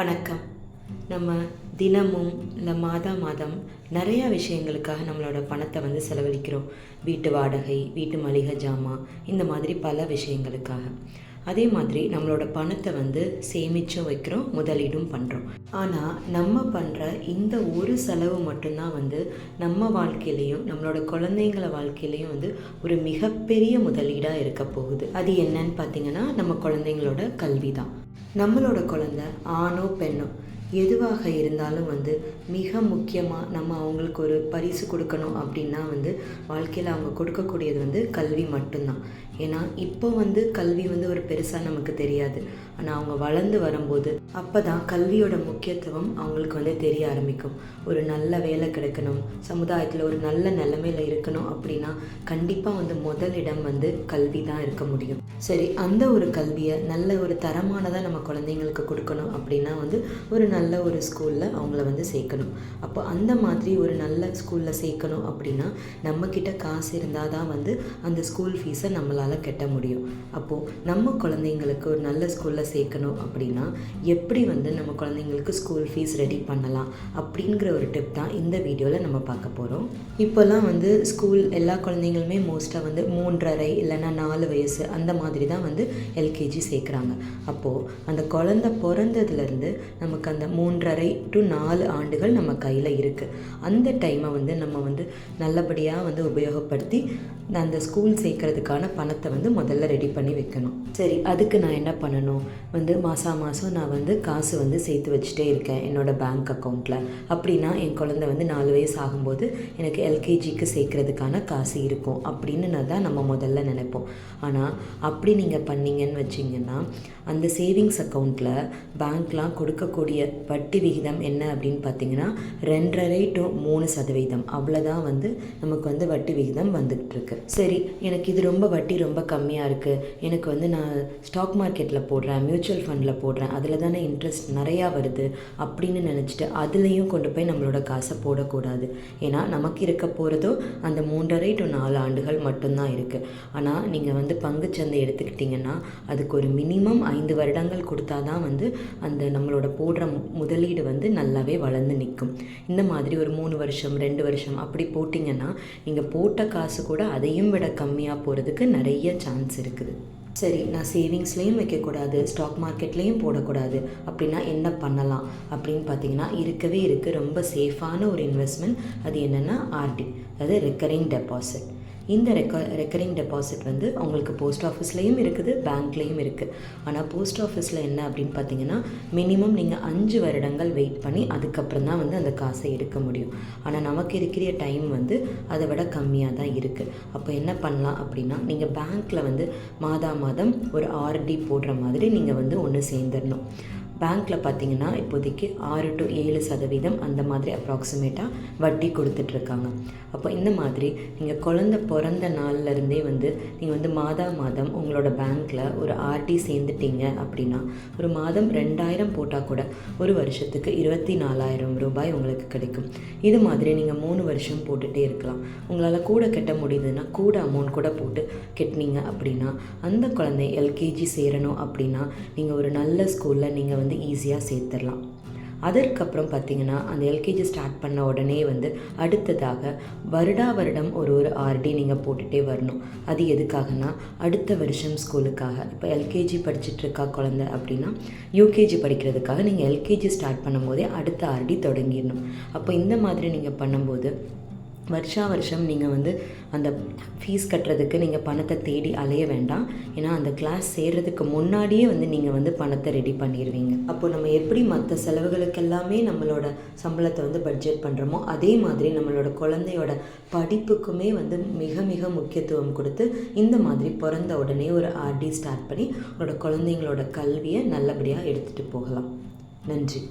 வணக்கம். நம்ம தினமும் இந்த மாதா மாதம் நிறையா விஷயங்களுக்காக நம்மளோட பணத்தை வந்து செலவழிக்கிறோம். வீட்டு வாடகை வீட்டு மளிகை ஜாமான் இந்த மாதிரி பல விஷயங்களுக்காக. அதே மாதிரி நம்மளோட பணத்தை வந்து சேமிச்சும் வைக்கிறோம் முதலீடும் பண்ணுறோம் ஆனால் நம்ம பண்ணுற இந்த ஒரு செலவு மட்டும்தான் வந்து நம்ம வாழ்க்கையிலையும் நம்மளோட குழந்தைங்கள வாழ்க்கையிலையும் வந்து ஒரு மிகப்பெரிய முதலீடாக இருக்க போகுது. அது என்னன்னு பார்த்தீங்கன்னா நம்ம குழந்தைங்களோட கல்வி தான் நம்மளோட குழந்தை ஆணோ பெண்ணோ எதுவாக இருந்தாலும் வந்து மிக முக்கியமாக நம்ம அவங்களுக்கு ஒரு பரிசு கொடுக்கணும் அப்படின்னா வந்து வாழ்க்கையில் அவங்க கொடுக்கக்கூடியது வந்து கல்வி மட்டும்தான். ஏன்னா இப்போ வந்து கல்வி வந்து ஒரு பெருசாக நமக்கு தெரியாது. ஆனால் அவங்க வளர்ந்து வரும்போது அப்போ தான் கல்வியோட முக்கியத்துவம் அவங்களுக்கு வந்து தெரிய ஆரம்பிக்கும். ஒரு நல்ல வேலை கிடைக்கணும் சமுதாயத்தில் ஒரு நல்ல நிலைமையில் இருக்கணும் அப்படின்னா கண்டிப்பாக வந்து முதலிடம் வந்து கல்வி தான் இருக்க முடியும். சரி அந்த ஒரு கல்வியை நல்ல ஒரு தரமானதாக நம்ம குழந்தைங்களுக்கு கொடுக்கணும் அப்படின்னா வந்து ஒரு நல்ல நல்ல ஒரு ஸ்கூலில் அவங்கள வந்து சேர்க்கணும். அப்போ அந்த மாதிரி ஒரு நல்ல ஸ்கூலில் சேர்க்கணும் அப்படின்னா நம்மக்கிட்ட காசு இருந்தால் தான் வந்து அந்த ஸ்கூல் ஃபீஸை நம்மளால் கட்ட முடியும். அப்போது நம்ம குழந்தைங்களுக்கு ஒரு நல்ல ஸ்கூலில் சேர்க்கணும் அப்படின்னா எப்படி வந்து நம்ம குழந்தைங்களுக்கு ஸ்கூல் ஃபீஸ் ரெடி பண்ணலாம் அப்படிங்கிற ஒரு டிப் தான் இந்த வீடியோவில் நம்ம பார்க்க போகிறோம் இப்போல்லாம் வந்து ஸ்கூல் எல்லா குழந்தைங்களுமே மோஸ்ட்டாக வந்து மூன்றரை இல்லைன்னா நாலு வயசு அந்த மாதிரி தான் வந்து எல்கேஜி சேர்க்குறாங்க. அப்போது அந்த குழந்த பிறந்ததுலேருந்து நமக்கு அந்த மூன்றரை டு நாலு ஆண்டுகள் நம்ம கையில் இருக்குது அந்த டைமை வந்து நம்ம வந்து நல்லபடியாக வந்து உபயோகப்படுத்தி அந்த ஸ்கூல் சேர்க்கறதுக்கான பணத்தை வந்து முதல்ல ரெடி பண்ணி வைக்கணும். சரி அதுக்கு நான் என்ன பண்ணணும்? வந்து மாதம் மாதம் நான் வந்து காசு வந்து சேர்த்து வச்சுட்டே இருக்கேன் என்னோடய பேங்க் அக்கௌண்ட்டில் அப்படின்னா என் குழந்தை வந்து நாலு வயசு ஆகும்போது எனக்கு எல்கேஜிக்கு சேர்க்கறதுக்கான காசு இருக்கும் அப்படின்னு தான் நம்ம முதல்ல நினைப்போம். ஆனால் அப்படி நீங்கள் பண்ணீங்கன்னு வச்சிங்கன்னா அந்த சேவிங்ஸ் அக்கௌண்ட்டில் பேங்க்லாம் கொடுக்கக்கூடிய வட்டி விகிதம் என்ன அப்படின்னு பார்த்தீங்கன்னா ரெண்டரை டு மூணு சதவீதம். அவ்வளோதான் வந்து நமக்கு வந்து வட்டி விகிதம் வந்துகிட்டு இருக்கு. சரி எனக்கு இது ரொம்ப வட்டி ரொம்ப கம்மியாக இருக்குது எனக்கு வந்து நான் ஸ்டாக் மார்க்கெட்டில் போடுறேன் மியூச்சுவல் ஃபண்டில் போடுறேன் அதில் தானே இன்ட்ரெஸ்ட் நிறையா வருது அப்படின்னு நினச்சிட்டு அதுலேயும் கொண்டு போய் நம்மளோட காசை போடக்கூடாது. ஏன்னா நமக்கு இருக்க போகிறதோ அந்த மூன்றரை டு நாலு ஆண்டுகள் மட்டும்தான் இருக்குது ஆனால் நீங்கள் வந்து பங்குச்சந்தை எடுத்துக்கிட்டிங்கன்னா அதுக்கு ஒரு மினிமம் ஐந்து வருடங்கள் கொடுத்தா தான் வந்து அந்த நம்மளோட போடுற முதலீடு வந்து நல்லாவே வளர்ந்து நிற்கும். இந்த மாதிரி ஒரு மூணு வருஷம் ரெண்டு வருஷம் அப்படி போட்டிங்கன்னா நீங்கள் போட்ட காசு கூட அதையும் விட கம்மியாக போகிறதுக்கு நிறைய சான்ஸ் இருக்குது. சரி நான் சேவிங்ஸ்லேயும் வைக்கக்கூடாது ஸ்டாக் மார்க்கெட்லேயும் போடக்கூடாது. அப்படின்னா என்ன பண்ணலாம்? அப்படின்னு பார்த்தீங்கன்னா இருக்கவே இருக்குது ரொம்ப சேஃபான ஒரு இன்வெஸ்ட்மெண்ட் அது என்னென்னா ஆர்டி அதாவது ரெக்கரிங் டெபாசிட் இந்த ரெக்க ரெக்கரிங் டெபாசிட் வந்து உங்களுக்கு போஸ்ட் ஆஃபீஸ்லேயும் இருக்குது பேங்க்லேயும் இருக்குது ஆனால் போஸ்ட் ஆஃபீஸில் என்ன அப்படின்னு பார்த்தீங்கன்னா மினிமம் நீங்கள் அஞ்சு வருடங்கள் வெயிட் பண்ணி அதுக்கப்புறம் தான் வந்து அந்த காசை எடுக்க முடியும். ஆனால் நமக்கு இருக்கிற டைம் வந்து அதை விட கம்மியாக தான் இருக்குது அப்போ என்ன பண்ணலாம் அப்படின்னா நீங்கள் பேங்க்கில் வந்து மாதா மாதம் ஒரு ஆர்டி போடுற மாதிரி நீங்கள் வந்து ஒன்று சேர்ந்துடணும். பேங்க்கில் பார்த்தீங்கன்னா இப்போதைக்கு ஆறு டு ஏழு சதவீதம் அந்த மாதிரி அப்ராக்சிமேட்டாக வட்டி கொடுத்துட்ருக்காங்க. அப்போ இந்த மாதிரி நீங்கள் குழந்த பிறந்த நாள்ல இருந்தே வந்து நீங்கள் வந்து மாதா மாதம் உங்களோட பேங்க்கில் ஒரு ஆர்டி சேர்ந்துட்டீங்க அப்படின்னா ஒரு மாதம் ரெண்டாயிரம் போட்டால் கூட ஒரு வருஷத்துக்கு இருபத்தி நாலாயிரம் ரூபாய் உங்களுக்கு கிடைக்கும். இது மாதிரி நீங்கள் மூணு வருஷம் போட்டுகிட்டே இருக்கலாம். உங்களால் கூட கட்ட முடியுதுன்னா கூட அமௌண்ட் கூட போட்டு கட்டினீங்க அப்படின்னா அந்த குழந்தை எல்கேஜி சேரணும் அப்படின்னா நீங்கள் ஒரு நல்ல ஸ்கூலில் நீங்கள் வந்து ஈஸியாக சேர்த்துடலாம். அதற்கப்புறம் பார்த்தீங்கன்னா அந்த எல்கேஜி ஸ்டார்ட் பண்ண உடனே வந்து அடுத்ததாக வருடா வருடம் ஒரு ஒரு ஆர்டி நீங்கள் போட்டுகிட்டே வரணும். அது எதுக்காகனா அடுத்த வருஷம் ஸ்கூலுக்காக இப்போ எல்கேஜி படிச்சுட்ருக்கா குழந்த குழந்தை அப்படின்னா யூகேஜி படிக்கிறதுக்காக நீங்கள் எல்கேஜி ஸ்டார்ட் பண்ணும்போதே அடுத்த ஆர்டி தொடங்கிடணும். அப்போ இந்த மாதிரி நீங்கள் பண்ணும்போது வருஷா வருஷம் நீங்கள் வந்து அந்த ஃபீஸ் கட்டுறதுக்கு நீங்கள் பணத்தை தேடி அலைய வேண்டாம். ஏன்னா அந்த கிளாஸ் சேர்கிறதுக்கு முன்னாடியே வந்து நீங்கள் வந்து பணத்தை ரெடி பண்ணிடுவீங்க அப்போ நம்ம எப்படி மற்ற செலவுகளுக்கு எல்லாமே நம்மளோட சம்பளத்தை வந்து பட்ஜெட் பண்ணுறோமோ அதே மாதிரி நம்மளோட குழந்தையோட படிப்புக்குமே வந்து மிக மிக முக்கியத்துவம் கொடுத்து இந்த மாதிரி பிறந்த உடனே ஒரு ஆர்டி ஸ்டார்ட் பண்ணி உங்களோட குழந்தைங்களோட கல்வியை நல்லபடியாக எடுத்துகிட்டு போகலாம். நன்றி.